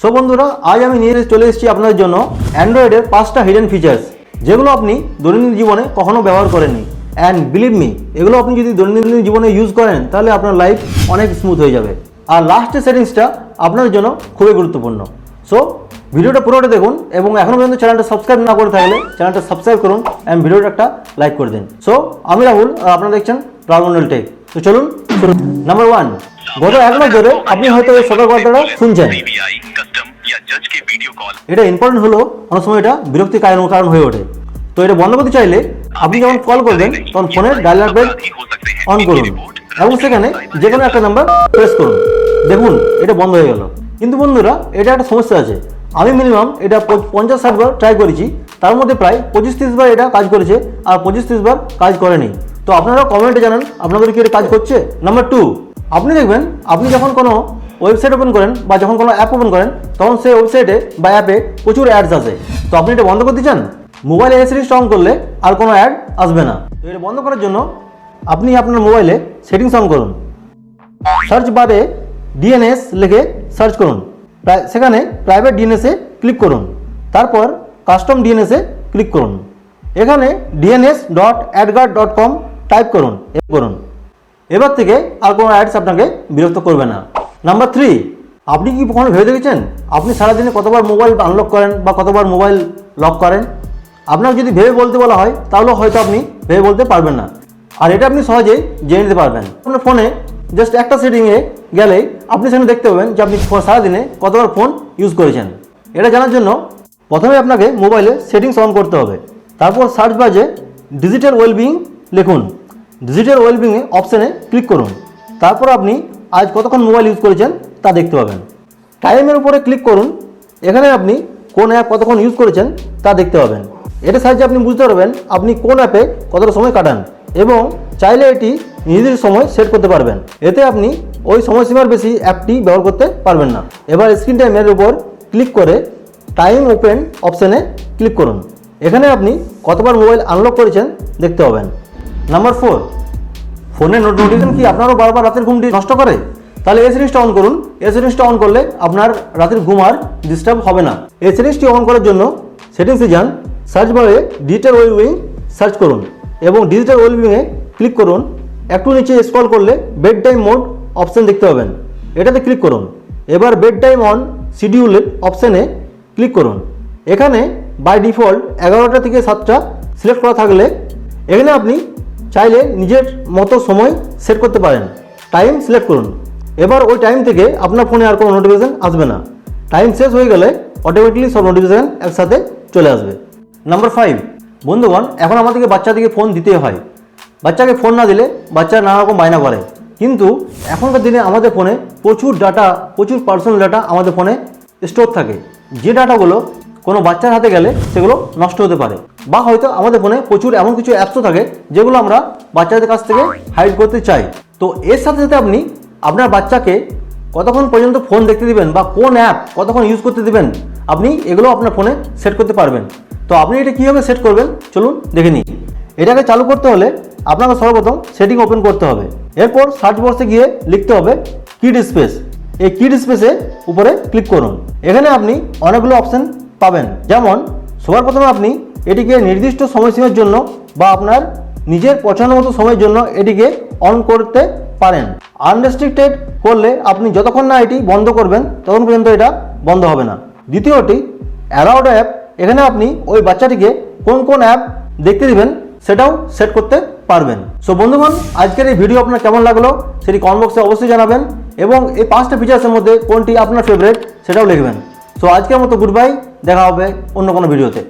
So বন্ধুরা, আজ আমি নিয়ে চলে এসেছি আপনাদের জন্য অ্যান্ড্রয়েডের পাঁচটা হিডেন ফিচার্স যেগুলো আপনি দৈনন্দিন জীবনে কখনো ব্যবহার করেননি। অ্যান্ড বিলিভ মি এগুলো আপনি যদি দৈনন্দিন জীবনে ইউজ করেন, তাহলে আপনার লাইফ অনেক স্মুথ হয়ে যাবে। আর লাস্টের সেটিংসটা আপনার জন্য খুবই গুরুত্বপূর্ণ। সো ভিডিওটা পুরোটা দেখুন এবং এখনও পর্যন্ত চ্যানেলটা সাবস্ক্রাইব না করে থাকলে চ্যানেলটা সাবস্ক্রাইব করুন অ্যান্ড ভিডিওটা একটা লাইক করে দিন। সো আমি রাহুল, আর আপনারা দেখছেন রাহুল টেক তো চলুন নাম্বার ওয়ান গত এক মাস ধরে আপনি হয়তো এই সতর্কবার্তাটা শুনছেন। এটা ইম্পর্টেন্ট হলো অনেক সময় এটা বিরক্তির কারণ কারণ হয়ে ওঠে। তো এটা বন্ধ করতে চাইলে আপনি যখন কল করবেন তখন ফোনের ডায়াল ব্যাগ অন করুন। এবং সেখানে যে কোনো একটা নাম্বার প্রেস করুন। দেখুন এটা বন্ধ হয়ে গেল। কিন্তু বন্ধুরা এটা একটা সমস্যা আছে। আমি মিনিমাম এটা পঞ্চাশ ষাটবার ট্রাই করেছি। তার মধ্যে প্রায় পঁচিশ তিরিশবার এটা কাজ করেছে আর পঁচিশ তিরিশবার কাজ করেনি। তো আপনারা কমেন্টে জানান আপনাদের কি এটা কাজ করছে? নাম্বার টু আপনি দেখবেন আপনি যখন কোনো ওয়েবসাইট ওপেন করেন বা যখন কোনো অ্যাপ ওপেন করেন, তখন সেই ওয়েবসাইটে বা অ্যাপে প্রচুর অ্যাডস আসে। তো আপনি এটা বন্ধ করতে চান? মোবাইলে এসএরিস অন করলে আর কোনো অ্যাড আসবে না। তো এটা বন্ধ করার জন্য আপনি আপনার মোবাইলে সেটিংস অন করুন। সার্চ বারে ডিএনএস লিখে সার্চ করুন। সেখানে প্রাইভেট ডিএনএসে ক্লিক করুন। তারপর কাস্টম ডিএনএসে ক্লিক করুন। এখানে DNS dot AdGuard dot com type করুন। করুন। এবার থেকে আর কোনো অ্যাডস আপনাকে বিরক্ত করবে না। নাম্বার থ্রি আপনি কি কখনো ভেবে দেখেছেন? আপনি সারাদিনে কতবার মোবাইল আনলক করেন বা কতবার মোবাইল লক করেন? আপনার যদি ভেবে বলতে বলা হয়, তাহলে হয়তো আপনি ভেবে বলতে পারবেন না। আর এটা আপনি সহজেই জেনে নিতে পারবেন। আপনার ফোনে জাস্ট একটা সেটিংয়ে গেলেই আপনি সেখানে দেখতে পাবেন যে আপনি সারাদিনে কতবার ফোন ইউজ করেছেন। এটা জানার জন্য প্রথমে আপনাকে মোবাইলে সেটিংস অন করতে হবে। তারপর সার্চ বাজে ডিজিটাল ওয়েলবিং লিখুন। ডিজিটাল ওয়েলবিংয়ে অপশানে ক্লিক করুন। তারপর আপনি আজ কতক্ষণ মোবাইল ইউজ করেছেন তা দেখতে পাবেন। টাইমের উপরে ক্লিক করুন, এখানে আপনি কোন অ্যাপ কতক্ষণ ইউজ করেছেন তা দেখতে পাবেন। এটা সাহায্যে আপনি বুঝতে পারবেন আপনি কোন অ্যাপে কতটা সময় কাটান এবং চাইলে এটি নির্দিষ্ট সময় সেট করতে পারবেন। এতে আপনি ওই সময়সীমার বেশি অ্যাপটি ব্যবহার করতে পারবেন না। এবার স্ক্রিন টাইমের উপর ক্লিক করে টাইম ওপেন অপশানে ক্লিক করুন। এখানে আপনি কতবার মোবাইল আনলক করেছেন দেখতে পাবেন। নাম্বার ফোর ফোনের নোটিফিকেশন কি আপনারও বারবার রাতের ঘুমটি নষ্ট করে? তাহলে এই সিরিজটা অন করুন। এই সিরিজটা অন করলে আপনার রাতের ঘুম আর ডিস্টার্ব হবে না। এই সিরিজটি অন করার জন্য সেটিংসে যান সার্চ বারে ডিজিটাল ওয়েলবিং সার্চ করুন এবং ডিজিটাল ওয়েলবিংয়ে ক্লিক করুন। একটু নিচে স্ক্রল করলে বেড টাইম মোড অপশান দেখতে পাবেন। এটাতে ক্লিক করুন। এবার বেড টাইম অন শিডিউল অপশানে ক্লিক করুন। এখানে বাই ডিফল্ট এগারোটা থেকে সাতটা সিলেক্ট করা থাকলে এখানে আপনি চাইলে নিজের মতো সময় সেট করতে পারেন। টাইম সিলেক্ট করুন। এবার ওই টাইম থেকে আপনার ফোনে আর কোনো নোটিফিকেশান আসবে না। টাইম শেষ হয়ে গেলে অটোমেটিকলি সব নোটিফিকেশান একসাথে চলে আসবে। নাম্বার ফাইভ বন্ধুগণ, এখন আমাদেরকে বাচ্চাদেরকে ফোন দিতে হয়। বাচ্চাকে ফোন না দিলে বাচ্চা নানা রকম বায়না করে। কিন্তু এখনকার দিনে আমাদের ফোনে প্রচুর ডাটা প্রচুর পার্সোনাল ডাটা আমাদের ফোনে স্টোর থাকে। যে ডাটাগুলো কোনো বাচ্চার হাতে গেলে সেগুলো নষ্ট হতে পারে। বা হয়তো আমাদের ফোনে প্রচুর এমন কিছু অ্যাপসও থাকে, যেগুলো আমরা বাচ্চাদের কাছ থেকে হাইড করতে চাই। তো এর সাথে সাথে আপনি আপনার বাচ্চাকে কতক্ষণ পর্যন্ত ফোন দেখতে দিবেন বা কোন অ্যাপ কতক্ষণ ইউজ করতে দিবেন, আপনি এগুলো আপনার ফোনে সেট করতে পারবেন। তো আপনি এটা কীভাবে সেট করবেন, চলুন দেখে নিই। এটাকে চালু করতে হলে আপনাকে সর্বপ্রথম সেটিং ওপেন করতে হবে। এরপর সার্চ বক্সে গিয়ে লিখতে হবে কিড স্পেস এই কিড স্পেসে উপরে ক্লিক করুন। এখানে আপনি অনেকগুলো অপশন পাবেন। যেমন, সবার প্রথমে আপনি এটিকে নির্দিষ্ট সময়সীমার জন্য বা আপনার নিজের পছন্দ মতো সময়ের জন্য এটিকে অন করতে পারেন। আনরেস্ট্রিক্টেড করলে আপনি যতক্ষণ না এটি বন্ধ করবেন, ততক্ষণ পর্যন্ত এটা বন্ধ হবে না। দ্বিতীয়টি অ্যালাউড অ্যাপ এখানে আপনি ওই বাচ্চাটিকে কোন কোন অ্যাপ দেখতে দিবেন, সেটাও সেট করতে পারবেন। সো বন্ধুগণ, আজকের এই ভিডিও আপনার কেমন লাগল সেটি কমেন্ট বক্সে অবশ্যই জানাবেন এবং এই পাঁচটা ফিচার্সের মধ্যে কোনটি আপনার ফেভারিট সেটাও লিখবেন। সো আজকের মতো গুড বাই দেখা হবে অন্য কোনো ভিডিওতে